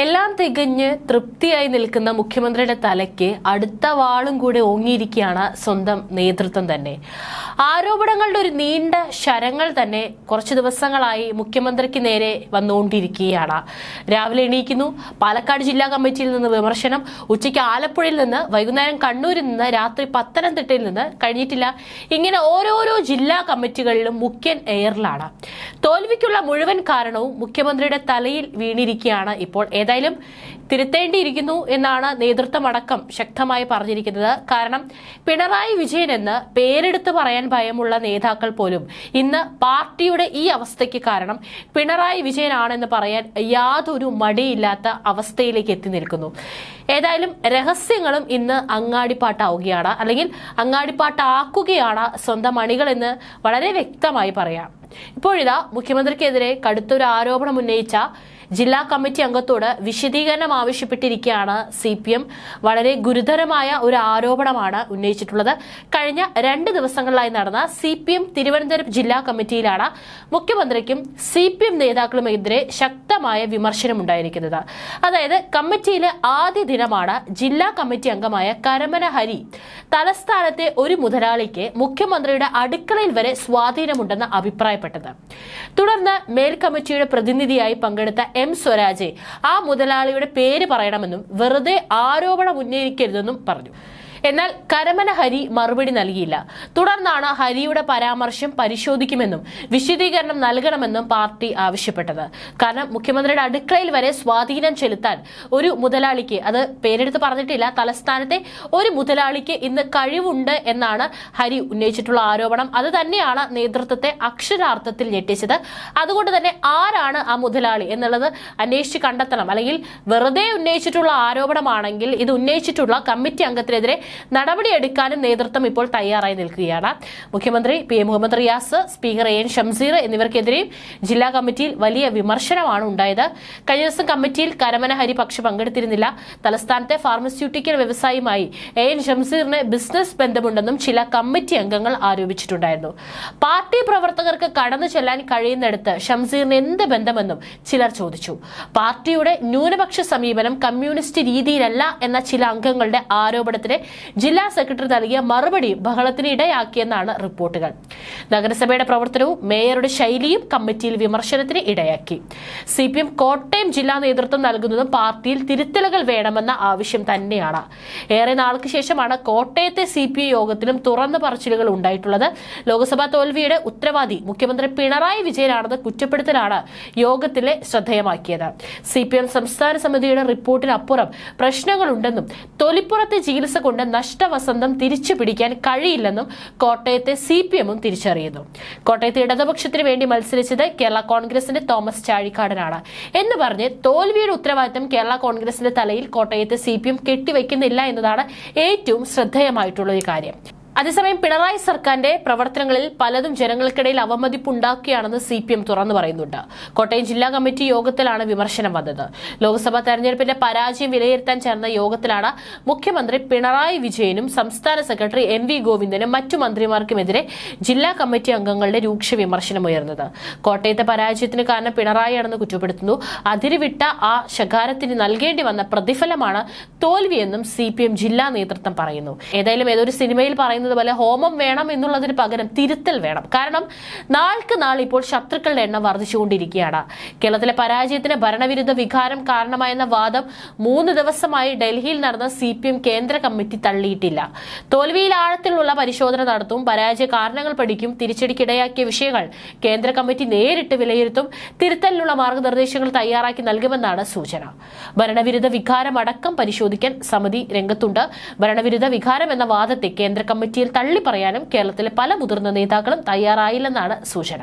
എല്ലാം തികഞ്ഞ് തൃപ്തിയായി നിൽക്കുന്ന മുഖ്യമന്ത്രിയുടെ തലയ്ക്ക് അടുത്ത വാളും കൂടെ ഓങ്ങിയിരിക്കുകയാണ് സ്വന്തം നേതൃത്വം തന്നെ. ആരോപണങ്ങളുടെ ഒരു നീണ്ട ശരങ്ങൾ തന്നെ കുറച്ച് ദിവസങ്ങളായി മുഖ്യമന്ത്രിക്ക് നേരെ വന്നുകൊണ്ടിരിക്കുകയാണ്. രാവിലെ എണീക്കുന്നു. പാലക്കാട് ജില്ലാ കമ്മിറ്റിയിൽ നിന്ന് വിമർശനം. ഉച്ചയ്ക്ക് ആലപ്പുഴയിൽ നിന്ന് വൈകുന്നേരം കണ്ണൂരിൽ നിന്ന് രാത്രി പത്തനംതിട്ടയിൽ നിന്ന് കഴിഞ്ഞിട്ടില്ല. ഇങ്ങനെ ഓരോരോ ജില്ലാ കമ്മിറ്റികളിലും മുഖ്യൻ എയറിലാണ്. തോൽവിക്കുള്ള മുഴുവൻ കാരണവും മുഖ്യമന്ത്രിയുടെ തലയിൽ വീണിരിക്കുകയാണ് ഇപ്പോൾ. ഏതായാലും തിരുത്തേണ്ടിയിരിക്കുന്നു എന്നാണ് നേതൃത്വമടക്കം ശക്തമായി പറഞ്ഞിരിക്കുന്നത്. കാരണം പിണറായി വിജയൻ എന്ന് പേരെടുത്ത് പറയാൻ ഭയമുള്ള നേതാക്കൾ പോലും ഇന്ന് പാർട്ടിയുടെ ഈ അവസ്ഥയ്ക്ക് കാരണം പിണറായി വിജയനാണെന്ന് പറയാൻ യാതൊരു മടിയില്ലാത്ത അവസ്ഥയിലേക്ക് എത്തി നിൽക്കുന്നു. ഏതായാലും രഹസ്യങ്ങളും ഇന്ന് അങ്ങാടിപ്പാട്ടാവുകയാണ്. അല്ലെങ്കിൽ അങ്ങാടിപ്പാട്ടാക്കുകയാണ് സ്വന്തം അണികൾ എന്ന് വളരെ വ്യക്തമായി പറയാം. ഇപ്പോഴിതാ മുഖ്യമന്ത്രിക്കെതിരെ കടുത്തൊരു ആരോപണം ഉന്നയിച്ച ജില്ലാ കമ്മിറ്റി അംഗത്തോട് വിശദീകരണം ആവശ്യപ്പെട്ടിരിക്കുകയാണ് സി പി എം വളരെ ഗുരുതരമായ ഒരു ആരോപണമാണ് ഉന്നയിച്ചിട്ടുള്ളത്. കഴിഞ്ഞ രണ്ട് ദിവസങ്ങളിലായി നടന്ന സി പി എം തിരുവനന്തപുരം ജില്ലാ കമ്മിറ്റിയിലാണ് മുഖ്യമന്ത്രിക്കും സി പി എം നേതാക്കളുമെതിരെ ശക്തമായ വിമർശനമുണ്ടായിരിക്കുന്നത്. അതായത് കമ്മിറ്റിയിലെ ആദ്യ ദിനമാണ് ജില്ലാ കമ്മിറ്റി അംഗമായ കരമന ഹരി തലസ്ഥാനത്തെ ഒരു മുതലാളിക്ക് മുഖ്യമന്ത്രിയുടെ അടുക്കളയിൽ വരെ സ്വാധീനമുണ്ടെന്ന് അഭിപ്രായപ്പെട്ടത്. തുടർന്ന് മേൽ കമ്മിറ്റിയുടെ പ്രതിനിധിയായി പങ്കെടുത്ത എം സ്വരാജെ ആ മുതലാളിയുടെ പേര് പറയണമെന്നും വെറുതെ ആരോപണം ഉന്നയിക്കരുതെന്നും പറഞ്ഞു. എന്നാൽ കരമന ഹരി മറുപടി നൽകിയില്ല. തുടർന്നാണ് ഹരിയുടെ പരാമർശം പരിശോധിക്കുമെന്നും വിശദീകരണം നൽകണമെന്നും പാർട്ടി ആവശ്യപ്പെട്ടത്. കാരണം മുഖ്യമന്ത്രിയുടെ അടുക്കളയിൽ വരെ സ്വാധീനം ചെലുത്താൻ ഒരു മുതലാളിക്ക് അത് പേരെടുത്ത് പറഞ്ഞിട്ടില്ല തലസ്ഥാനത്തെ ഒരു മുതലാളിക്ക് ഇന്ന് കഴിവുണ്ട് എന്നാണ് ഹരി ഉന്നയിച്ചിട്ടുള്ള ആരോപണം. അത് തന്നെയാണ് നേതൃത്വത്തെ അക്ഷരാർത്ഥത്തിൽ ഞെട്ടിച്ചത്. അതുകൊണ്ട് തന്നെ ആരാണ് ആ മുതലാളി എന്നുള്ളത് അന്വേഷിച്ച് കണ്ടെത്തണം. അല്ലെങ്കിൽ വെറുതെ ഉന്നയിച്ചിട്ടുള്ള ആരോപണമാണെങ്കിൽ ഇത് ഉന്നയിച്ചിട്ടുള്ള കമ്മിറ്റി അംഗത്തിനെതിരെ നടപടിയെടുക്കാനും നേതൃത്വം ഇപ്പോൾ തയ്യാറായി നിൽക്കുകയാണ്. മുഖ്യമന്ത്രി P. Muhammad Riyas speaker A. N. Shamseer എന്നിവർക്കെതിരെയും ജില്ലാ കമ്മിറ്റിയിൽ വലിയ വിമർശനമാണ് ഉണ്ടായത്. കഴിഞ്ഞ ദിവസം കമ്മിറ്റിയിൽ കരമന ഹരി പക്ഷെ പങ്കെടുത്തിരുന്നില്ല. തലസ്ഥാനത്തെ ഫാർമസ്യൂട്ടിക്കൽ വ്യവസായിയുമായി എ. എൻ. ഷംസീറിന് ബിസിനസ് ബന്ധമുണ്ടെന്നും ചില കമ്മിറ്റി അംഗങ്ങൾ ആരോപിച്ചിട്ടുണ്ടായിരുന്നു. പാർട്ടി പ്രവർത്തകർക്ക് കടന്നു ചെല്ലാൻ കഴിയുന്നിടത്ത് ഷംസീറിന് എന്ത് ബന്ധമെന്നും ചിലർ ചോദിച്ചു. പാർട്ടിയുടെ ന്യൂനപക്ഷ സമീപനം കമ്മ്യൂണിസ്റ്റ് രീതിയിലല്ല എന്ന ചില അംഗങ്ങളുടെ ആരോപണത്തിന് ജില്ലാ സെക്രട്ടറി നൽകിയ മറുപടി ബഹളത്തിന് ഇടയാക്കിയെന്നാണ് റിപ്പോർട്ടുകൾ. നഗരസഭയുടെ പ്രവർത്തനവും മേയറുടെ ശൈലിയും കമ്മിറ്റിയിൽ വിമർശനത്തിന് ഇടയാക്കി. സി പി എം കോട്ടയം ജില്ലാ നേതൃത്വം നൽകുന്നതും പാർട്ടിയിൽ തിരുത്തലുകൾ വേണമെന്ന ആവശ്യം തന്നെയാണ്. ഏറെ നാൾക്ക് ശേഷമാണ് കോട്ടയത്തെ സി പി ഐ യോഗത്തിലും തുറന്നു പറച്ചിലുകൾ ഉണ്ടായിട്ടുള്ളത്. ലോക്സഭാ തോൽവിയുടെ ഉത്തരവാദി മുഖ്യമന്ത്രി പിണറായി വിജയനാണെന്ന് കുറ്റപ്പെടുത്തലാണ് യോഗത്തിലെ ശ്രദ്ധേയമാക്കിയത്. സി പി എം സംസ്ഥാന സമിതിയുടെ റിപ്പോർട്ടിനപ്പുറം പ്രശ്നങ്ങളുണ്ടെന്നും തൊലിപ്പുറത്തെ ചികിത്സ കൊണ്ട് നഷ്ടവസന്തം തിരിച്ചു പിടിക്കാൻ കഴിയില്ലെന്നും കോട്ടയത്തെ സി പി എമ്മും തിരിച്ചറിയുന്നു. കോട്ടയത്തെ ഇടതുപക്ഷത്തിന് വേണ്ടി മത്സരിച്ചത് കേരള കോൺഗ്രസിന്റെ തോമസ് ചാഴിക്കാടനാണ്. എന്ന് പറഞ്ഞ് തോൽവിയുടെ ഉത്തരവാദിത്തം കേരള കോൺഗ്രസിന്റെ തലയിൽ കോട്ടയത്തെ സി പി എം എന്നതാണ് ഏറ്റവും ശ്രദ്ധേയമായിട്ടുള്ള ഒരു കാര്യം. അതേസമയം പിണറായി സർക്കാരിന്റെ പ്രവർത്തനങ്ങളിൽ പലതും ജനങ്ങൾക്കിടയിൽ അവമതിപ്പുണ്ടാക്കുകയാണെന്ന് സി പി എം തുറന്നു പറയുന്നുണ്ട്. കോട്ടയം ജില്ലാ കമ്മിറ്റി യോഗത്തിലാണ് വിമർശനം വന്നത്. ലോക്സഭാ തെരഞ്ഞെടുപ്പിന്റെ പരാജയം വിലയിരുത്താൻ ചേർന്ന യോഗത്തിലാണ് മുഖ്യമന്ത്രി പിണറായി വിജയനും സംസ്ഥാന സെക്രട്ടറി എം വി ഗോവിന്ദനും മറ്റു മന്ത്രിമാർക്കുമെതിരെ ജില്ലാ കമ്മിറ്റി അംഗങ്ങളുടെ രൂക്ഷ വിമർശനം ഉയർന്നത്. കോട്ടയത്തെ പരാജയത്തിന് കാരണം പിണറായിയാണെന്ന് കുറ്റപ്പെടുത്തുന്നു. അതിരുവിട്ട ആ ശകാരത്തിന് നൽകേണ്ടി വന്ന പ്രതിഫലമാണ് തോൽവിയെന്നും സി ജില്ലാ നേതൃത്വം പറയുന്നു. ഏതായാലും ഏതൊരു സിനിമയിൽ പറയുന്നത് പോലെ ഹോമം വേണം എന്നുള്ളതിന് പകരം തിരുത്തൽ വേണം. കാരണം നാൾക്ക് നാൾ ഇപ്പോൾ ശത്രുക്കളുടെ എണ്ണം വർദ്ധിച്ചുകൊണ്ടിരിക്കുകയാണ്. കേരളത്തിലെ പരാജയത്തിന് ഭരണവിരുദ്ധ വികാരം കാരണമായെന്ന വാദം മൂന്ന് ദിവസമായി ഡൽഹിയിൽ നടന്ന സി പി എം കേന്ദ്ര കമ്മിറ്റി തള്ളിയിട്ടില്ല. തോൽവിയിൽ ആഴത്തിലുള്ള പരിശോധന നടത്തും പരാജയ കാരണങ്ങൾ പഠിക്കും തിരിച്ചടിക്കിടയാക്കിയ വിഷയങ്ങൾ കേന്ദ്ര കമ്മിറ്റി നേരിട്ട് വിലയിരുത്തും തിരുത്തലിനുള്ള മാർഗനിർദ്ദേശങ്ങൾ തയ്യാറാക്കി നൽകുമെന്നാണ് സൂചന. ഭരണവിരുദ്ധ വികാരം അടക്കം പരിശോധിക്കാൻ സമിതി രംഗത്തുണ്ട്. ഭരണവിരുദ്ധ വികാരം എന്ന വാദത്തെ കേന്ദ്ര കമ്മിറ്റിയിൽ തള്ളിപ്പറയാനും കേരളത്തിലെ പല മുതിർന്ന നേതാക്കളും തയ്യാറായില്ലെന്നാണ് സൂചന.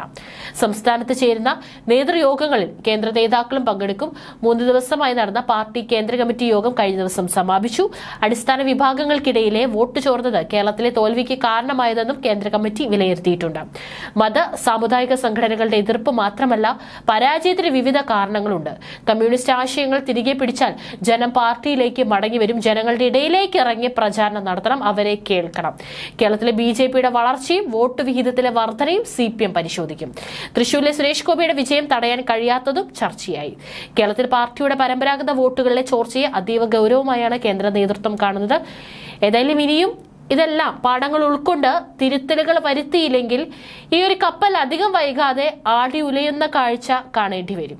സംസ്ഥാനത്ത് ചേരുന്ന നേതൃയോഗങ്ങളിൽ കേന്ദ്ര നേതാക്കളും പങ്കെടുക്കും. മൂന്ന് ദിവസമായി നടന്ന പാർട്ടി കേന്ദ്ര കമ്മിറ്റി യോഗം കഴിഞ്ഞ ദിവസം സമാപിച്ചു. അടിസ്ഥാന വിഭാഗങ്ങൾക്കിടയിലെ വോട്ട് ചോർന്നത് കേരളത്തിലെ തോൽവിക്ക് കാരണമായതെന്നും കേന്ദ്ര കമ്മിറ്റി വിലയിരുത്തിയിട്ടുണ്ട്. മത സാമുദായിക സംഘടനകളുടെ എതിർപ്പ് മാത്രമല്ല പരാജയത്തിന് വിവിധ കാരണങ്ങളുണ്ട്. കമ്മ്യൂണിസ്റ്റ് ആശയങ്ങൾ തിരികെ പിടിച്ചാൽ ജനം പാർട്ടിയിലേക്ക് മടങ്ങിവരും ജനങ്ങളുടെ ഇടയിലേക്ക് ഇറങ്ങി പ്രചാരണം നടത്തണം. അവരെ കേൾക്കണം. കേരളത്തിലെ ബി ജെ പിയുടെ വളർച്ചയും വോട്ട് വിഹിതത്തിലെ വർധനയും സി പി എം പരിശോധിക്കും. തൃശൂരിലെ സുരേഷ് ഗോപിയുടെ വിജയം തടയാൻ കഴിയാത്തതും ചർച്ചയായി. കേരളത്തിൽ പാർട്ടിയുടെ പരമ്പരാഗത വോട്ടുകളിലെ ചോർച്ചയെ അതീവ ഗൗരവമായാണ് കേന്ദ്ര നേതൃത്വം കാണുന്നത്. ഏതായാലും ഇനിയും ഇതെല്ലാം പാഠങ്ങൾ ഉൾക്കൊണ്ട് തിരുത്തലുകൾ വരുത്തിയില്ലെങ്കിൽ ഈ ഒരു കപ്പൽ അധികം വൈകാതെ ആടി ഉലയുന്ന കാഴ്ച കാണേണ്ടി വരും.